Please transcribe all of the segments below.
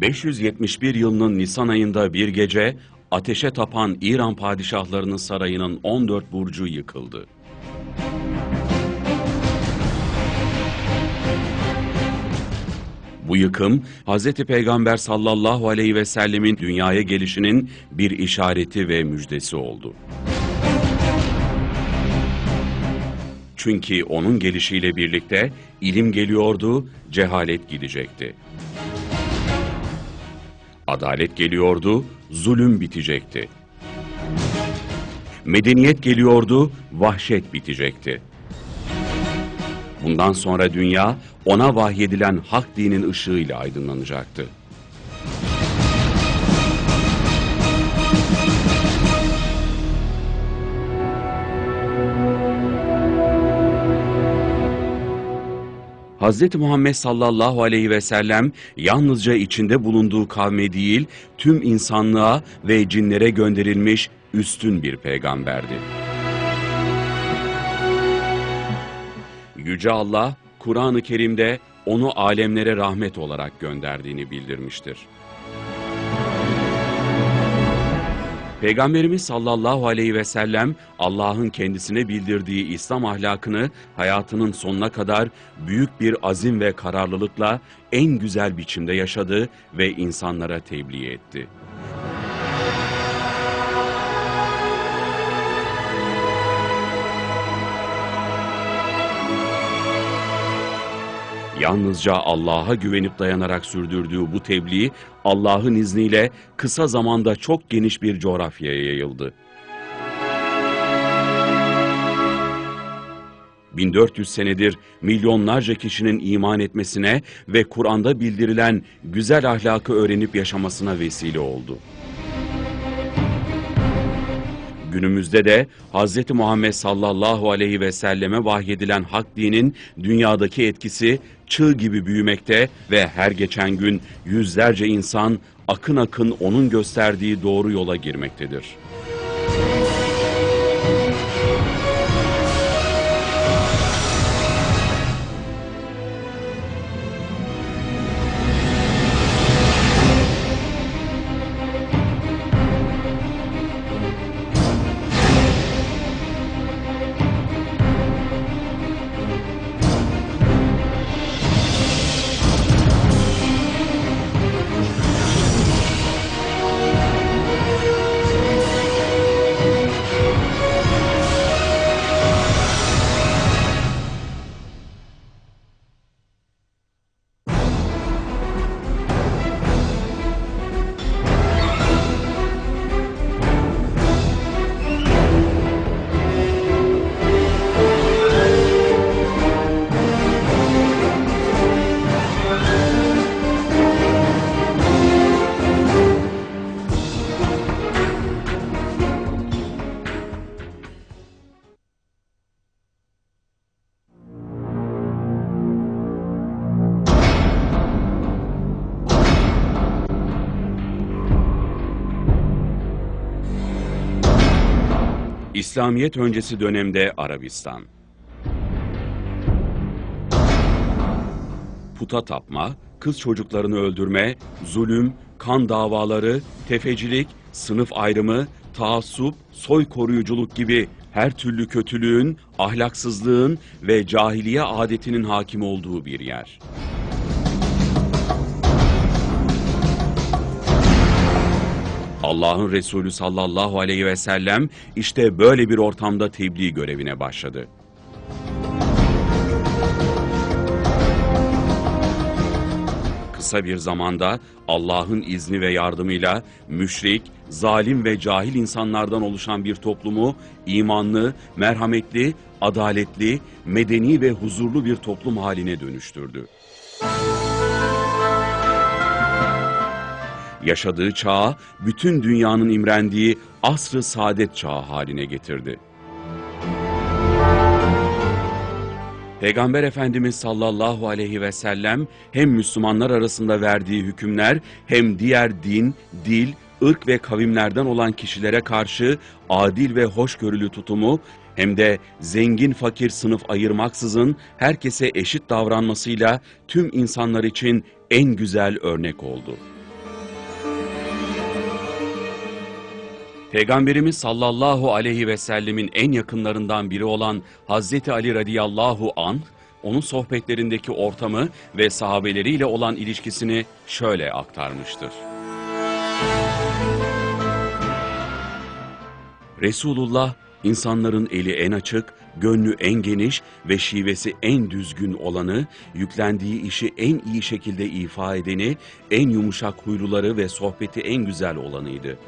571 yılının Nisan ayında bir gece ateşe tapan İran padişahlarının sarayının 14 burcu yıkıldı. Bu yıkım Hz. Peygamber sallallahu aleyhi ve sellemin dünyaya gelişinin bir işareti ve müjdesi oldu. Çünkü onun gelişiyle birlikte ilim geliyordu, cehalet gidecekti. Adalet geliyordu, zulüm bitecekti. Medeniyet geliyordu, vahşet bitecekti. Bundan sonra dünya ona vahyedilen hak dinin ışığıyla aydınlanacaktı. Hz. Muhammed sallallahu aleyhi ve sellem yalnızca içinde bulunduğu kavme değil, tüm insanlığa ve cinlere gönderilmiş üstün bir peygamberdi. Yüce Allah, Kur'an-ı Kerim'de onu alemlere rahmet olarak gönderdiğini bildirmiştir. Peygamberimiz sallallahu aleyhi ve sellem Allah'ın kendisine bildirdiği İslam ahlakını hayatının sonuna kadar büyük bir azim ve kararlılıkla en güzel biçimde yaşadı ve insanlara tebliğ etti. Yalnızca Allah'a güvenip dayanarak sürdürdüğü bu tebliğ Allah'ın izniyle kısa zamanda çok geniş bir coğrafyaya yayıldı. 1400 senedir milyonlarca kişinin iman etmesine ve Kur'an'da bildirilen güzel ahlakı öğrenip yaşamasına vesile oldu. Günümüzde de Hz. Muhammed sallallahu aleyhi ve selleme vahyedilen hak dinin dünyadaki etkisi çığ gibi büyümekte ve her geçen gün yüzlerce insan akın akın onun gösterdiği doğru yola girmektedir. İslamiyet öncesi dönemde Arabistan. Puta tapma, kız çocuklarını öldürme, zulüm, kan davaları, tefecilik, sınıf ayrımı, taassup, soy koruyuculuk gibi her türlü kötülüğün, ahlaksızlığın ve cahiliye adetinin hakim olduğu bir yer. Allah'ın Resulü sallallahu aleyhi ve sellem işte böyle bir ortamda tebliğ görevine başladı. Kısa bir zamanda Allah'ın izni ve yardımıyla müşrik, zalim ve cahil insanlardan oluşan bir toplumu imanlı, merhametli, adaletli, medeni ve huzurlu bir toplum haline dönüştürdü. Yaşadığı çağı bütün dünyanın imrendiği asr-ı saadet çağı haline getirdi. Peygamber Efendimiz sallallahu aleyhi ve sellem hem Müslümanlar arasında verdiği hükümler hem diğer din, dil, ırk ve kavimlerden olan kişilere karşı adil ve hoşgörülü tutumu hem de zengin fakir sınıf ayırmaksızın herkese eşit davranmasıyla tüm insanlar için en güzel örnek oldu. Peygamberimiz sallallahu aleyhi ve sellemin en yakınlarından biri olan Hazreti Ali radıyallahu anh, onun sohbetlerindeki ortamı ve sahabeleriyle olan ilişkisini şöyle aktarmıştır. Resulullah, insanların eli en açık, gönlü en geniş ve şivesi en düzgün olanı, yüklendiği işi en iyi şekilde ifa edeni, en yumuşak huyluları ve sohbeti en güzel olanıydı.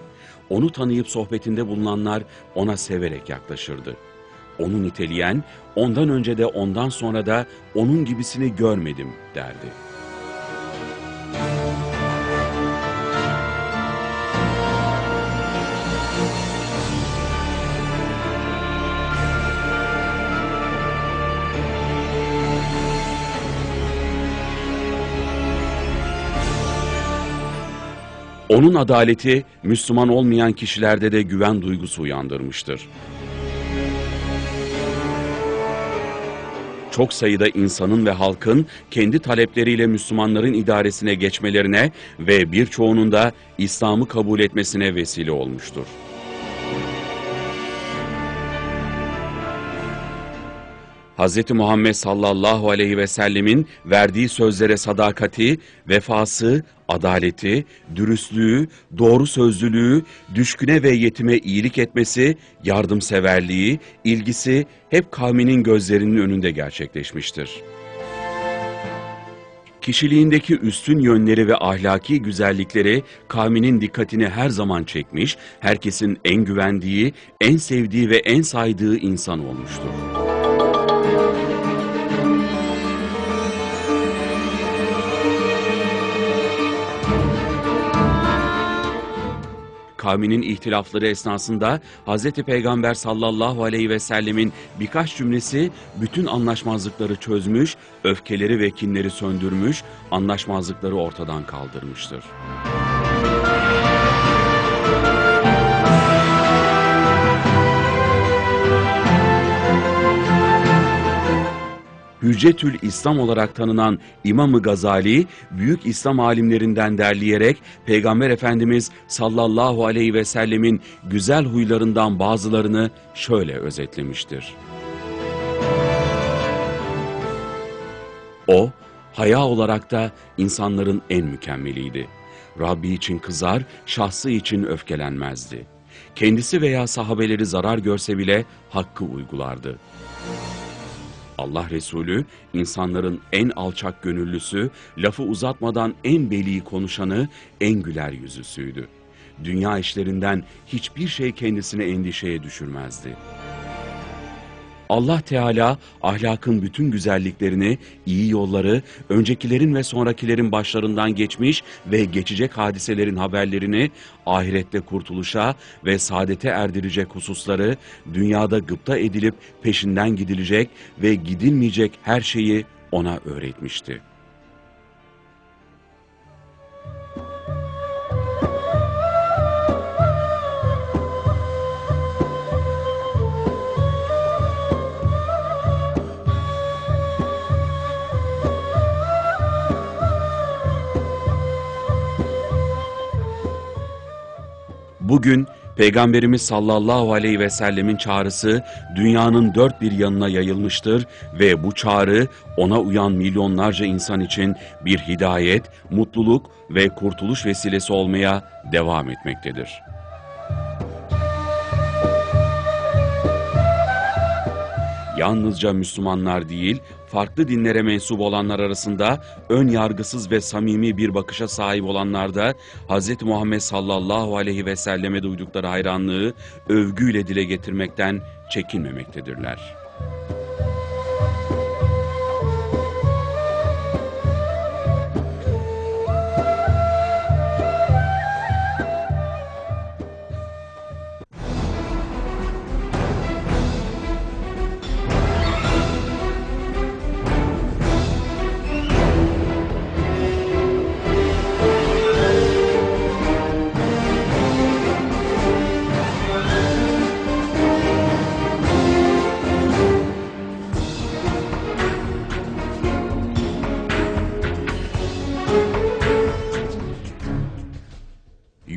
Onu tanıyıp sohbetinde bulunanlar ona severek yaklaşırdı. Onu niteleyen, ondan önce de ondan sonra da onun gibisini görmedim derdi. Onun adaleti Müslüman olmayan kişilerde de güven duygusu uyandırmıştır. Çok sayıda insanın ve halkın kendi talepleriyle Müslümanların idaresine geçmelerine ve birçoğunun da İslam'ı kabul etmesine vesile olmuştur. Hz. Muhammed sallallahu aleyhi ve sellemin verdiği sözlere sadakati, vefası, adaleti, dürüstlüğü, doğru sözlülüğü, düşküne ve yetime iyilik etmesi, yardımseverliği, ilgisi hep kavminin gözlerinin önünde gerçekleşmiştir. Kişiliğindeki üstün yönleri ve ahlaki güzellikleri kavminin dikkatini her zaman çekmiş, herkesin en güvendiği, en sevdiği ve en saydığı insan olmuştur. Kavminin ihtilafları esnasında Hz. Peygamber sallallahu aleyhi ve sellemin birkaç cümlesi bütün anlaşmazlıkları çözmüş, öfkeleri ve kinleri söndürmüş, anlaşmazlıkları ortadan kaldırmıştır. Hüccetül İslam olarak tanınan İmam-ı Gazali, büyük İslam alimlerinden derleyerek Peygamber Efendimiz sallallahu aleyhi ve sellemin güzel huylarından bazılarını şöyle özetlemiştir. O, haya olarak da insanların en mükemmeliydi. Rabbi için kızar, şahsı için öfkelenmezdi. Kendisi veya sahabeleri zarar görse bile hakkı uygulardı. Allah Resulü insanların en alçak gönüllüsü, lafı uzatmadan en beli konuşanı, en güler yüzüsüydü. Dünya işlerinden hiçbir şey kendisine endişeye düşürmezdi. Allah Teala ahlakın bütün güzelliklerini, iyi yolları, öncekilerin ve sonrakilerin başlarından geçmiş ve geçecek hadiselerin haberlerini, ahirette kurtuluşa ve saadete erdirecek hususları, dünyada gıpta edilip peşinden gidilecek ve gidilmeyecek her şeyi ona öğretmişti. Bugün Peygamberimiz sallallahu aleyhi ve sellemin çağrısı dünyanın dört bir yanına yayılmıştır ve bu çağrı ona uyan milyonlarca insan için bir hidayet, mutluluk ve kurtuluş vesilesi olmaya devam etmektedir. Yalnızca Müslümanlar değil, farklı dinlere mensup olanlar arasında ön yargısız ve samimi bir bakışa sahip olanlar da Hz. Muhammed sallallahu aleyhi ve selleme duydukları hayranlığı övgüyle dile getirmekten çekinmemektedirler.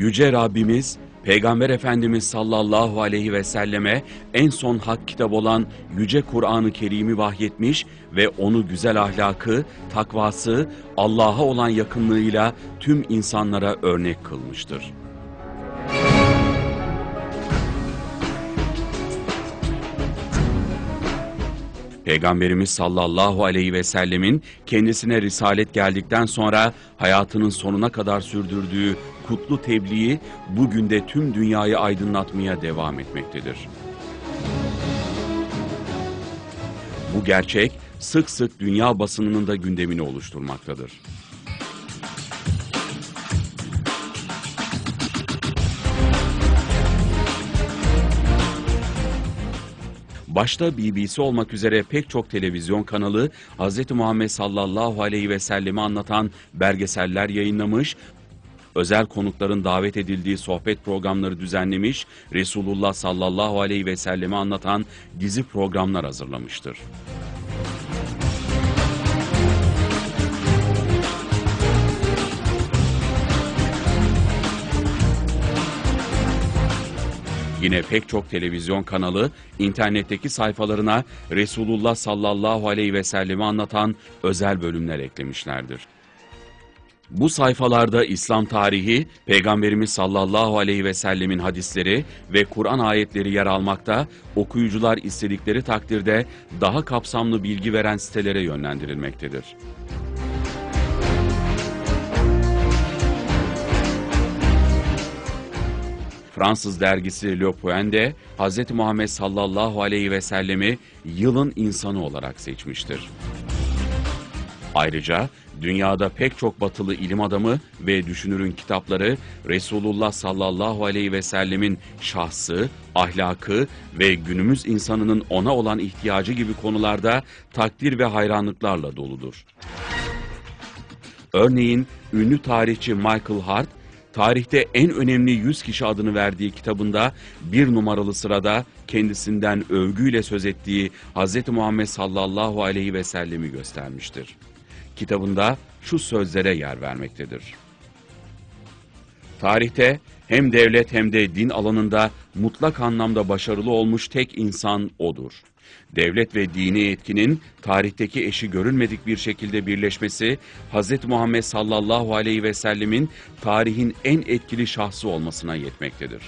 Yüce Rabbimiz Peygamber Efendimiz sallallahu aleyhi ve selleme en son hak kitap olan Yüce Kur'an-ı Kerim'i vahyetmiş ve onu güzel ahlakı, takvası, Allah'a olan yakınlığıyla tüm insanlara örnek kılmıştır. Peygamberimiz sallallahu aleyhi ve sellemin kendisine risalet geldikten sonra hayatının sonuna kadar sürdürdüğü kutlu tebliği bugün de tüm dünyayı aydınlatmaya devam etmektedir. Bu gerçek sık sık dünya basınının da gündemini oluşturmaktadır. Başta BBC olmak üzere pek çok televizyon kanalı Hz. Muhammed sallallahu aleyhi ve sellemi anlatan belgeseller yayınlamış, özel konukların davet edildiği sohbet programları düzenlemiş, Resulullah sallallahu aleyhi ve sellemi anlatan dizi programlar hazırlamıştır. Yine pek çok televizyon kanalı internetteki sayfalarına Resulullah sallallahu aleyhi ve sellemi anlatan özel bölümler eklemişlerdir. Bu sayfalarda İslam tarihi, Peygamberimiz sallallahu aleyhi ve sellemin hadisleri ve Kur'an ayetleri yer almakta, okuyucular istedikleri takdirde daha kapsamlı bilgi veren sitelere yönlendirilmektedir. Fransız dergisi Le Poin'de Hz. Muhammed sallallahu aleyhi ve sellemi yılın insanı olarak seçmiştir. Ayrıca dünyada pek çok batılı ilim adamı ve düşünürün kitapları Resulullah sallallahu aleyhi ve sellemin şahsı, ahlakı ve günümüz insanının ona olan ihtiyacı gibi konularda takdir ve hayranlıklarla doludur. Örneğin ünlü tarihçi Michael Hart, tarihte en önemli 100 kişi adını verdiği kitabında bir numaralı sırada kendisinden övgüyle söz ettiği Hz. Muhammed sallallahu aleyhi ve sellemi göstermiştir. Kitabında şu sözlere yer vermektedir. Tarihte hem devlet hem de din alanında mutlak anlamda başarılı olmuş tek insan odur. Devlet ve dini etkinin tarihteki eşi görülmedik bir şekilde birleşmesi, Hz. Muhammed sallallahu aleyhi ve sellemin tarihin en etkili şahsı olmasına yetmektedir.